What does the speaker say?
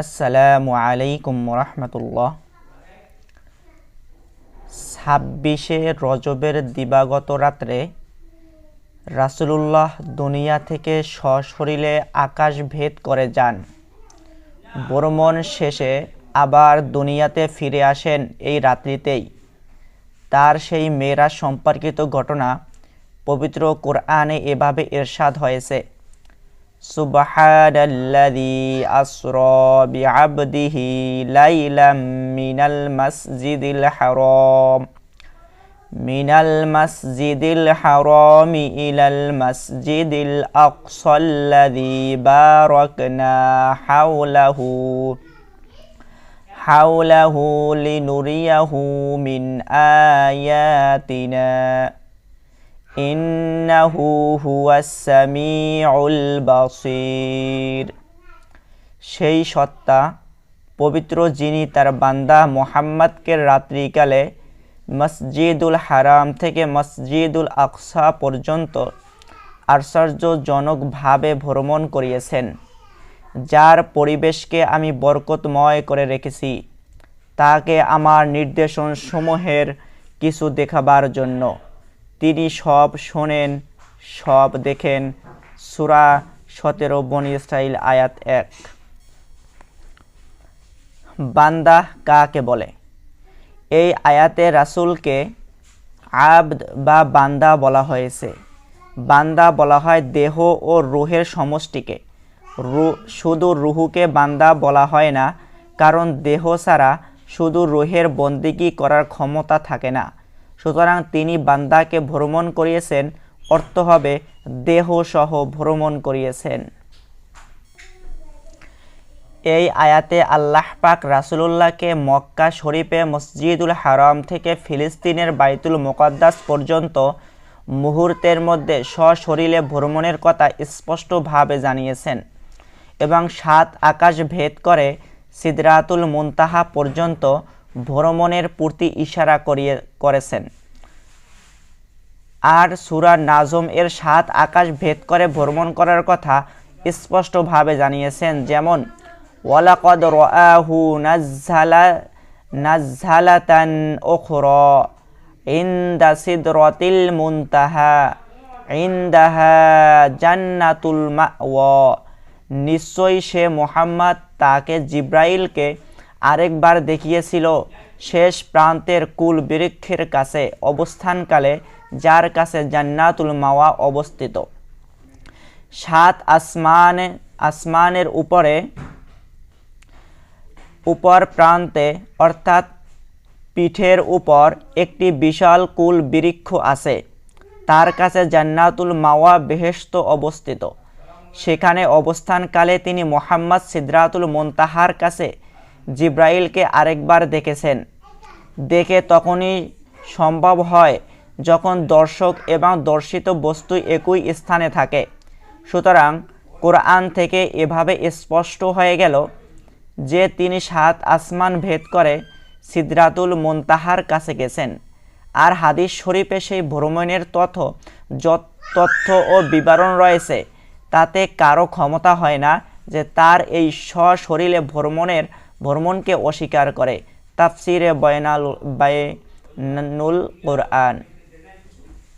আসসালামু আলাইকুম রহমতুল্লাহ। ছাব্বিশে রজবের দিবাগত রাত্রে রাসূলুল্লাহ দুনিয়া থেকে সশরীরে আকাশ ভেদ করে যান। ভ্রমণ শেষে আবার দুনিয়াতে ফিরে আসেন এই রাত্রিতেই। তার সেই মেয়েরা সম্পর্কিত ঘটনা পবিত্র কোরআনে এভাবে এরশাদ হয়েছে। سبحان الذي أسرى بعبده ليلا من المسجد الحرام. من المسجد الحرام إلى المسجد الأقصى الذي باركنا حوله. حوله لنريه من آياتنا. إنه هو السميع البصير সেই সত্তা পবিত্র যিনি তার বান্দা মোহাম্মদকে রাত্রিকালে মসজিদুল হারাম থেকে মসজিদুল আকসা পর্যন্ত আশ্চর্যজনকভাবে ভ্রমণ করিয়েছেন যার পরিবেশকে আমি বরকতময় করে রেখেছি তাকে আমার নির্দেশন সমূহের কিছু দেখাবার জন্য তিনি সব শোনেন, সব দেখেন। সুরা সতেরো, বনি স্টাইল আয়াত এক। বান্দা কাকে বলে? এই আয়াতে রাসূলকে আবদ বা বান্দা বলা হয়েছে। বান্দা বলা হয় দেহ ও রুহের সমষ্টিকে। রু, শুধু রুহুকে বান্দা বলা হয় না, কারণ দেহ ছাড়া শুধু রুহের বন্দিগি করার ক্ষমতা থাকে না। সুতরাং তিনি বান্দাকে ভ্রমণ করিয়েছেন, অর্থ হবে দেহ সহ ভ্রমণ করিয়েছেন। এই আয়াতে আল্লাহ পাক রাসুলুল্লাহকে মক্কা শরীফে মসজিদুল হারাম থেকে ফিলিস্তিনের বাইতুল মোকাদ্দাস পর্যন্ত মুহূর্তের মধ্যে সশরীরে ভ্রমণের কথা স্পষ্টভাবে জানিয়েছেন এবং সাত আকাশ ভেদ করে সিদরাতুল মুনতাহা পর্যন্ত ভ্রমণের প্রতি ইশারা করিয়ে, করেছেন। আর সুরা নাজম এর সাত আকাশ ভেদ করে ভ্রমণ করার কথা স্পষ্টভাবে জানিয়েছেন, যেমন, ওয়ালাকদ রাহু নাজ্জালা, নাজ্জালাতান উখরা, ইনদা সিদরাতিল মুনতাহা, ইনদাহা জান্নাতুল মাওয়া। নিশ্চয়ই সে মোহাম্মদ তাকে জিব্রাইলকে আরেকবার দেখিয়েছিল শেষ প্রান্তের কুল বৃক্ষের কাছে অবস্থানকালে, যার কাছে জান্নাতুল মাওয়া অবস্থিত। সাত আসমানে, আসমানের উপরে, উপর প্রান্তে, অর্থাৎ পিঠের উপর একটি বিশাল কুল বৃক্ষ আছে। তার কাছে জান্নাতুল মাওয়া বেহেস্ত অবস্থিত। সেখানে অবস্থানকালে তিনি মোহাম্মদ সিদ্রাতুল মোন্তাহার কাছে জিব্রাইলকে আরেকবার দেখেছেন। দেখে তখনই সম্ভব হয় যখন দর্শক এবং দর্শিত বস্তু একই স্থানে থাকে। সুতরাং কোরআন থেকে এভাবে স্পষ্ট হয়ে গেল যে তিনি সাত আসমান ভেদ করে সিদ্রাতুল মোন্তাহার কাছে গেছেন। আর হাদিস শরীফে সেই ভ্রমণের তথ্য, যত তথ্য ও বিবরণ রয়েছে, তাতে কারও ক্ষমতা হয় না যে তার এই সশরীরে ভ্রমণের ভ্রমণকে অস্বীকার করে। তাফসিরে বয়নাল বায়নুল কোরআন।